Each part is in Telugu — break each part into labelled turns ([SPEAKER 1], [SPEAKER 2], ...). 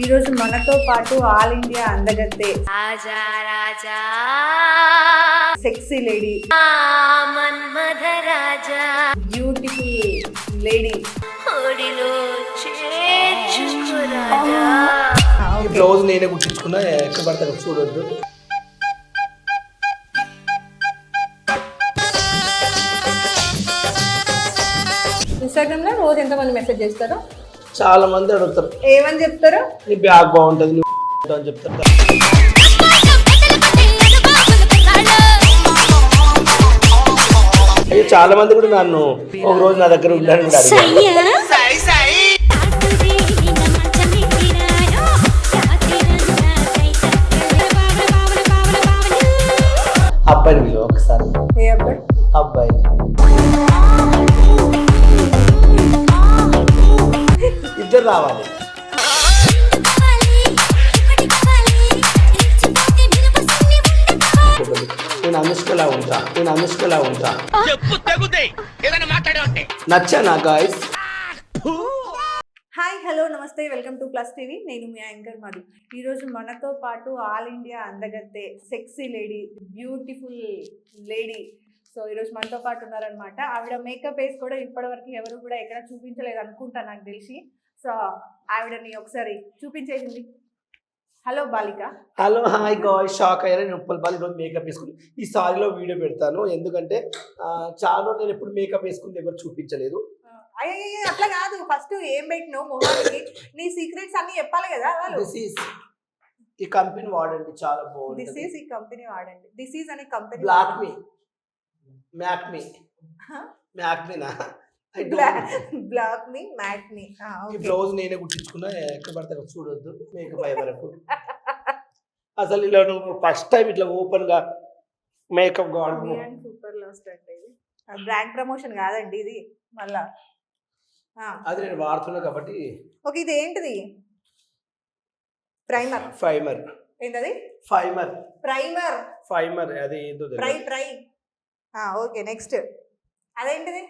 [SPEAKER 1] ఈరోజు మనతో పాటు ఆల్ ఇండియా అందగత్తే.
[SPEAKER 2] రాజా రాజా.
[SPEAKER 1] సెక్సీ లేడీ
[SPEAKER 2] మన్మధ రాజా
[SPEAKER 1] బ్యూటిఫుల్ లేడీ
[SPEAKER 2] రాజా
[SPEAKER 3] బ్లౌజ్ నేనే కుట్టించుకున్నా ఎక్కడ పడితే అక్కడ చూడొద్దు.
[SPEAKER 1] ఇన్స్టాగ్రామ్లో రోజు ఎంతమంది మెసేజ్ చేస్తారు?
[SPEAKER 3] చాలా మంది అడుగుతారు.
[SPEAKER 1] ఏమని చెప్తారు?
[SPEAKER 3] నీ బ్యాగ్ బాగుంటుంది నువ్వు అని చెప్తారు. అయ్యో చాలా మంది కూడా నన్ను ఒక రోజు నా దగ్గర ఉండాలని కూడా అడిగారు ఇద్దరు రావాలి. నేను అనుష్కలా ఉంటా నేను అనుష్కలా ఉంటా. నచ్చా నా గాయస్
[SPEAKER 1] హాయ్ హలో నమస్తే వెల్కమ్ టు ప్లస్ టీవీ. నేను మీ యాంకర్ మధు. ఈరోజు మనతో పాటు all India అందగత్తే sexy lady beautiful lady so ఈరోజు మనతో పాటు ఉన్నారనమాట ఆవిడ మేకప్ వేసి కూడా ఇప్పటివరకు ఎవరు కూడా ఎక్కడ చూపించలేదు అనుకుంటా నాకు తెలిసి. సో ఆవిడని ఒకసారి చూపించేసింది. హలో బాలిక.
[SPEAKER 3] హలో హాయ్ గాయ్ షాక్ అయ్యాను నేను ఉప్పల్ బాల్ ఈరోజు మేకప్ వేసుకుని ఈ సారీలో వీడియో పెడతాను. ఎందుకంటే చాలా రోజులు నేను ఎప్పుడు మేకప్ వేసుకుంది ఎవరు చూపించలేదు.
[SPEAKER 1] అయ్యో అట్లా కాదు ఫస్ట్ ఏం పెట్టినావు మొహానికి నీ సీక్రెట్స్ అన్ని చెప్పాలి కదా
[SPEAKER 3] దిస్ ఈస్ ఈ కంపెనీ వాడండి చాలా
[SPEAKER 1] దిస్
[SPEAKER 3] బాగుంటుంది
[SPEAKER 1] ఈజ్ ఈ కంపెనీ వాడండి దిస్ ఈజ్ అనే కంపెనీ
[SPEAKER 3] బ్లాక్ మీ మ్యాక్ మీ మ్యాక్ మీనా
[SPEAKER 1] బ్లాక్ మీ మ్యాట్ మీ
[SPEAKER 3] ఈ బ్లౌజ్ నేనే కుట్టించుకున్నా ఎక్కడ పడితే చూడొద్దు మేకప్ అయ్యే వరకు. అసలు ఇలా నువ్వు ఫస్ట్ టైం ఇట్లా ఓపెన్గా మేకప్ కావడం
[SPEAKER 1] సూపర్ లాస్ట్ అంటే ఇది. బ్రాండ్ ప్రమోషన్ కాదండి ఇది మళ్ళా.
[SPEAKER 3] అది నేను వాడుతున్నా కాబట్టి.
[SPEAKER 1] ఓకే ఇది ఏంటిది? ప్రైమర్
[SPEAKER 3] ఫైమర్
[SPEAKER 1] ఏంటది?
[SPEAKER 3] ఫైమర్
[SPEAKER 1] ప్రైమర్
[SPEAKER 3] ఫైమర్ అది ఏదో
[SPEAKER 1] ప్రై ప్రై ఓకే నెక్స్ట్ అదేంటిది?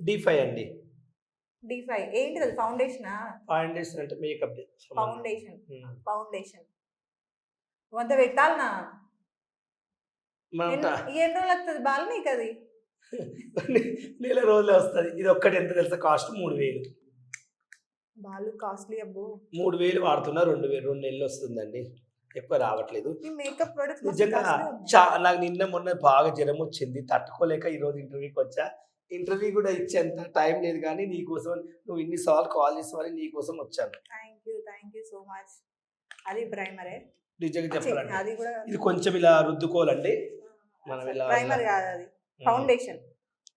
[SPEAKER 3] డి ఫైవ్ అండి.
[SPEAKER 1] డి ఫైవ్ ఏంటిది అది? ఫౌండేషనా?
[SPEAKER 3] ఫౌండేషన్ అంటే మేకప్
[SPEAKER 1] ఫౌండేషన్. ఫౌండేషన్. వంద పెట్టాలనా ఎన్ని రోజులు వస్తుంది బాల్ నీకు అది
[SPEAKER 3] నెల రోజులే వస్తుంది. ఇది ఒక్కటి ఎంత తెలుసా? కాస్ట్ మూడు వేలు.
[SPEAKER 1] బాలు కాస్ట్లీ అబ్బో.
[SPEAKER 3] మూడు వేలు వాడుతున్నా రెండు వేలు రెండు నెలలు వస్తుందండి. ఎక్కువ రావట్లేదు. నిజంగా నాకు నిన్న మొన్న బాగా జ్వరం వచ్చింది. తట్టుకోలేక ఈరోజు ఇంటర్వ్యూకి వచ్చా. ఇంటర్వ్యూ కూడా ఇచ్చేంత టైం లేదు కానీ నీకోసం నువ్వు ఇన్నిసార్లు కాల్ చేసావని నీకోసం వచ్చాను.
[SPEAKER 1] Thank you thank you so much అది ప్రైమరే
[SPEAKER 3] నిజంగా చెప్పాలంటే
[SPEAKER 1] అది కూడా
[SPEAKER 3] ఇది కొంచెం ఇలా రుద్దుకోవాలండి. మనం ఇలా
[SPEAKER 1] ప్రైమర్ కాదు అది. ఫౌండేషన్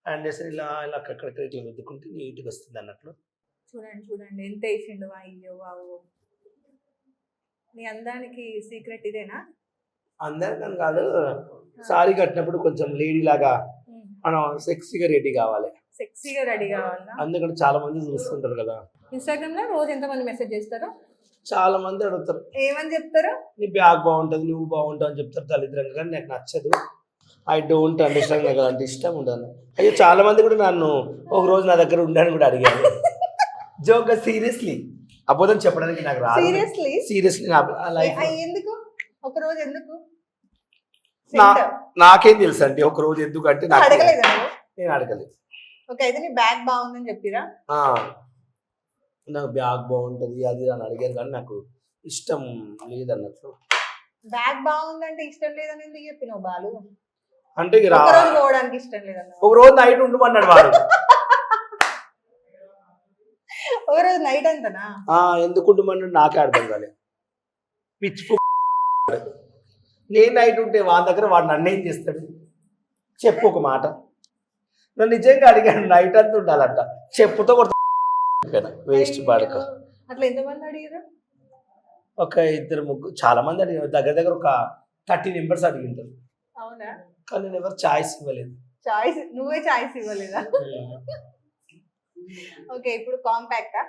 [SPEAKER 3] ఫౌండేషన్ ఇలా ఇలా అక్కడక్కడ ఇట్లా రుద్దుకుంటే నీట్గా వస్తుంది అన్నట్లు.
[SPEAKER 1] చూడండి చూడండి. ఎంత వేసిండు అయ్యో వావు. నీ అందానికి సీక్రెట్ ఇదేనా?
[SPEAKER 3] అందరికని కాదు సారీ కట్టినప్పుడు కొంచెం లేడీ లాగా మనం సెక్సీగా రెడీ కావాలి.
[SPEAKER 1] సెక్సీగా రెడీ కావాలన్నా
[SPEAKER 3] అందుకని చాలా మంది చూస్తుంటారు కదా.
[SPEAKER 1] ఇన్స్టాగ్రామ్లో రోజు ఎంతమంది మెసేజ్ చేస్తారు?
[SPEAKER 3] చాలా మంది అడుగుతారు.
[SPEAKER 1] ఏమని చెప్తారు?
[SPEAKER 3] నీ బ్యాగ్ బాగుంటుంది నువ్వు బాగుంటావు అని చెప్తారు దళిద్రంగా కానీ నాకు నచ్చదు. ఐ డోంట్ అండర్స్టాండ్ నాకు అలాంటి ఇష్టం ఉండదు. అయ్యో చాలా మంది కూడా నన్ను ఒక రోజు నా దగ్గర ఉండని కూడా అడిగారు. జోక్గా సీరియస్లీ. అబద్ధం చెప్పడానికి నాకు రాదు.
[SPEAKER 1] సీరియస్లీ?
[SPEAKER 3] సీరియస్లీ నా లైఫ్
[SPEAKER 1] ఎందుకు? ఒక రోజు ఎందుకు?
[SPEAKER 3] నాకేం తెలుసు అండి ఒక రోజు ఎందుకంటే నాకు నేను అడగలేదు.
[SPEAKER 1] ఓకే అయితే నీ బ్యాగ్ బాగుందని చెప్పిరా?
[SPEAKER 3] నాకు బ్యాగ్ బాగుంటుంది అది అని అడిగారు కానీ నాకు ఇష్టం లేదన్నట్లు
[SPEAKER 1] బ్యాగ్ బాగుందంటే ఇష్టం లేదని ఎందుకు చెప్పినావు బాలు?
[SPEAKER 3] అంటే
[SPEAKER 1] పోవడానికి ఇష్టం లేదన్న
[SPEAKER 3] ఒక రోజు నైట్ ఉండమన్నాడు వాడు.
[SPEAKER 1] ఒక రోజు నైట్ అంతనా?
[SPEAKER 3] ఆ, ఎందుకు ఉండమన్నాడు నాకే అర్థం కాలేదు పిచ్చి పు- నేను నైట్ ఉంటే వాడి దగ్గర వాడు నన్ను ఏం చేస్తాడు? చెప్పు ఒక మాట. నన్ను నిజంగా అడిగాడు నైట్ అంతా ఉండాలంట. చెప్పుతో కొడతా. వేస్ట్ పడక.
[SPEAKER 1] అట్లా ఎంతమంది అడిగారు
[SPEAKER 3] ఒక ఇద్దరు ముగ్గురు. చాలా మంది అడిగారు. దగ్గర దగ్గర ఒక థర్టీ మెంబర్స్ అడిగింటారు
[SPEAKER 1] అవునా?
[SPEAKER 3] కానీ నేను ఎవరు ఛాయిస్ ఇవ్వలేదు.
[SPEAKER 1] చాయిస్ నువ్వే చాయిస్ ఇవ్వలేదా? ఓకే ఇప్పుడు కాంపాక్టా.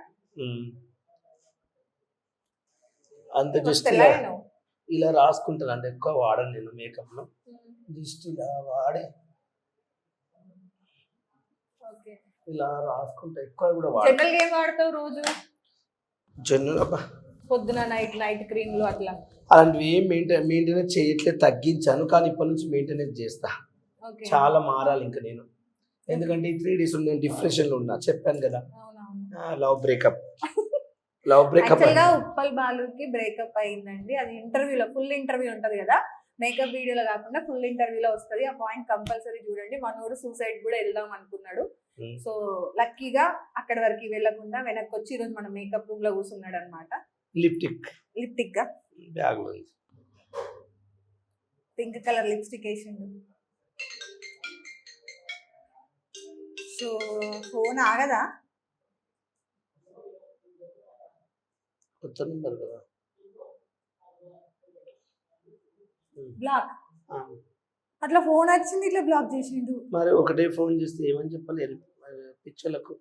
[SPEAKER 3] అంత జస్ట్ ఇలా రాసుకుంటాను అంటే ఎక్కువ వాడను నేను మేకప్లో జస్ట్ ఇలా వాడే ఇలా రాసుకుంటా. ఎక్కువ కూడా
[SPEAKER 1] జనరల్ ఏం వాడతావు రోజు?
[SPEAKER 3] జనరల్ అబ్బా.
[SPEAKER 1] పొద్దున నైట్ నైట్ క్రీమ్లు అట్లా.
[SPEAKER 3] అలాంటివి ఏం మెయింటైన్ మెయింటెనెన్స్ చేయట్లేదు తగ్గించాను కానీ ఇప్పటి నుంచి మెయింటెనెన్స్ చేస్తా. చాలా మారాలి ఇంకా నేను. ఎందుకంటే ఈ త్రీ డేస్ నేను డిప్రెషన్లో ఉన్నా. చెప్పాను కదా. Love breakup. లవ్ బ్రేకప్
[SPEAKER 1] యాక్చువల్గా ఉప్పల్ బాలుకి బ్రేకప్ అయిందండి. అది ఇంటర్వ్యూలో ఫుల్ ఇంటర్వ్యూ ఉంటది కదా? మేకప్ వీడియోలో కాకుండా ఫుల్ ఇంటర్వ్యూలో వస్తది. ఆ పాయింట్ కంపల్సరీ చూడండి. మనోడు సూసైడ్ కూడా వెళ్దాం అనుకున్నాడు. సో లక్కీగా అక్కడి వరకు వెళ్ళకుండా వెనక్కి వచ్చి ఈరోజు మన మేకప్ రూమ్లో కూర్చున్నాడు అనమాట
[SPEAKER 3] లిప్టిక్
[SPEAKER 1] లిప్టిక్గా
[SPEAKER 3] బ్యాగ్
[SPEAKER 1] పింక్ కలర్ లిప్స్టిక్ వేసిండు. సో ఫోన్ ఆగదా?
[SPEAKER 3] కొత్త నెంబర్ కదా
[SPEAKER 1] బ్లాక్
[SPEAKER 3] ఆ,
[SPEAKER 1] అట్లా ఫోన్ వచ్చింది ఇట్లా బ్లాక్ చేసిండు.
[SPEAKER 3] మరి ఒకటే ఫోన్ చేస్తే ఏమని చెప్పాలి? పిక్చర్లకు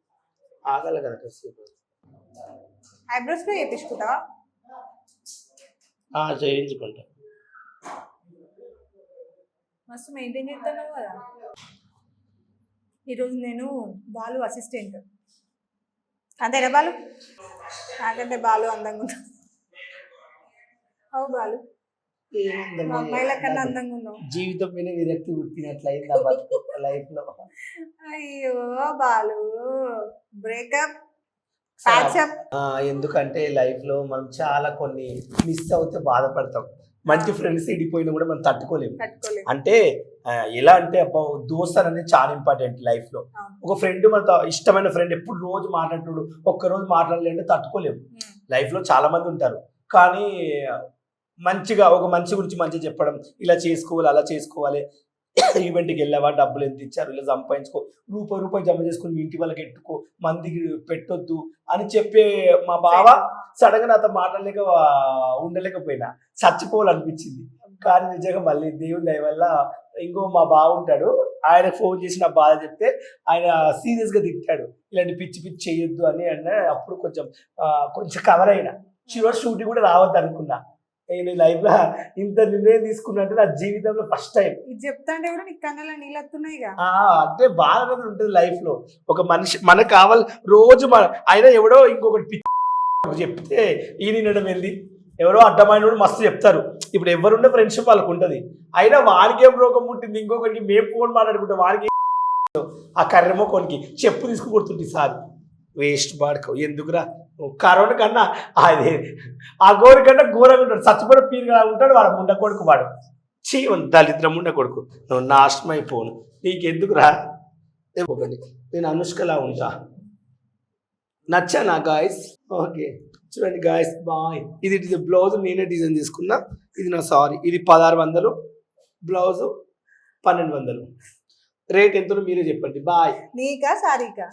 [SPEAKER 3] ఆగాలి కదా కాసేపు.
[SPEAKER 1] ఐబ్రోస్లో చేపించుకుంటావా
[SPEAKER 3] ఆ, చేయించుకుంటా.
[SPEAKER 1] మస్తు మెయింటైన్ చేస్తున్నావు కదా. ఈరోజు నేను బాలు అసిస్టెంట్ అంతేనా బాలు? నాకంటే బాలు అందంగా ఉన్నావు అవు బాలు. మా అమ్మాయిల కన్నా అందంగా ఉన్నావు.
[SPEAKER 3] జీవితం మీద విరక్తి పుట్టినట్లయింది ఆ బతుకు లైఫ్లో
[SPEAKER 1] అయ్యో బాలు. బ్రేకప్.
[SPEAKER 3] ఎందుకంటే లైఫ్లో మనం చాలా కొన్ని మిస్ అవుతే బాధపడతాం. మంచి ఫ్రెండ్స్ ఇడిపోయినా కూడా మనం తట్టుకోలేము అంటే ఎలా అంటే అబ్బా దోస్త్ అనేది చాలా ఇంపార్టెంట్
[SPEAKER 1] లైఫ్లో.
[SPEAKER 3] ఒక ఫ్రెండ్ మనతో ఇష్టమైన ఫ్రెండ్ ఎప్పుడు రోజు మాట్లాడుతుడు ఒక్క రోజు మాట్లాడలేంటే తట్టుకోలేము. లైఫ్లో చాలా మంది ఉంటారు. కానీ మంచిగా ఒక మంచి గురించి మంచిగా చెప్పడం ఇలా చేసుకోవాలి అలా చేసుకోవాలి ఈవెంట్కి వెళ్ళావా డబ్బులు ఎంత ఇచ్చారు ఇలా సంపాదించుకో రూపాయి రూపాయి జమ చేసుకుని మీ ఇంటి వాళ్ళకి ఎట్టుకో మందికి పెట్టొద్దు అని చెప్పే మా బావ సడన్గా నాతో మాట్లాడలేక ఉండలేకపోయినా. చచ్చిపోవాలనిపించింది. కానీ నిజంగా మళ్ళీ దేవుని దయ వల్ల ఇంకో మా బావ ఉంటాడు. ఆయన ఫోన్ చేసి నా బాధ చెప్తే ఆయన సీరియస్గా తిట్టాడు. ఇలాంటి పిచ్చి పిచ్చి చేయొద్దు అని అన్న అప్పుడు కొంచెం కొంచెం కవర్ అయినా. చివరి షూటింగ్ కూడా రావద్దు అనుకున్నా. నేను లైఫ్లో ఇంత నిర్ణయం తీసుకున్నట్టు నా జీవితంలో ఫస్ట్ టైం
[SPEAKER 1] ఇది చెప్తా అంటే కూడా నీకు నీళ్ళు వస్తున్నాయిగా
[SPEAKER 3] ఆ, అంటే బాధ అనేది ఉంటుంది లైఫ్లో. ఒక మనిషి మనకు కావాలి రోజు మన అయినా ఎవడో ఇంకొకటి పిచ్చి చెప్తే ఈ నిండడం ఏంది? ఎవరో అడ్డమైన మస్తు చెప్తారు. ఇప్పుడు ఎవరుండే ఫ్రెండ్షిప్ వాళ్ళకు ఉంటుంది. అయినా వానికి ఏం రోగం పుట్టింది? ఇంకొకరికి మేము ఫోన్ మాట్లాడుకుంటాం వాడికి ఆ కర్రెమో కొనికి చెప్పు తీసుకుకొడుతుంది సార్. వేస్ట్ పాడుకో ఎందుకురా? కరోనా కన్నా అది ఆ గోరి కన్నా ఘోరంగా ఉంటాడు. చచ్చిపోయిన పీరుగా ఉంటాడు వాడు ముండ కొడుకు వాడు. చీ దళిద్రం ఉండ కొడుకు. నువ్వు నాశనం అయిపోను నీకెందుకురా ఒకటి నేను అనుష్కలా ఉంటా. నచ్చానా గాయస్ ఓకే. చూడండి గాయస్ బాయ్. ఇది ఇది బ్లౌజ్ నేనే డిజైన్ తీసుకున్నా ఇది నా సారీ. ఇది పదహారు వందలు. బ్లౌజ్ పన్నెండు వందలు. రేట్ ఎంతో మీరే చెప్పండి. బాయ్
[SPEAKER 1] నీకా సారీకా?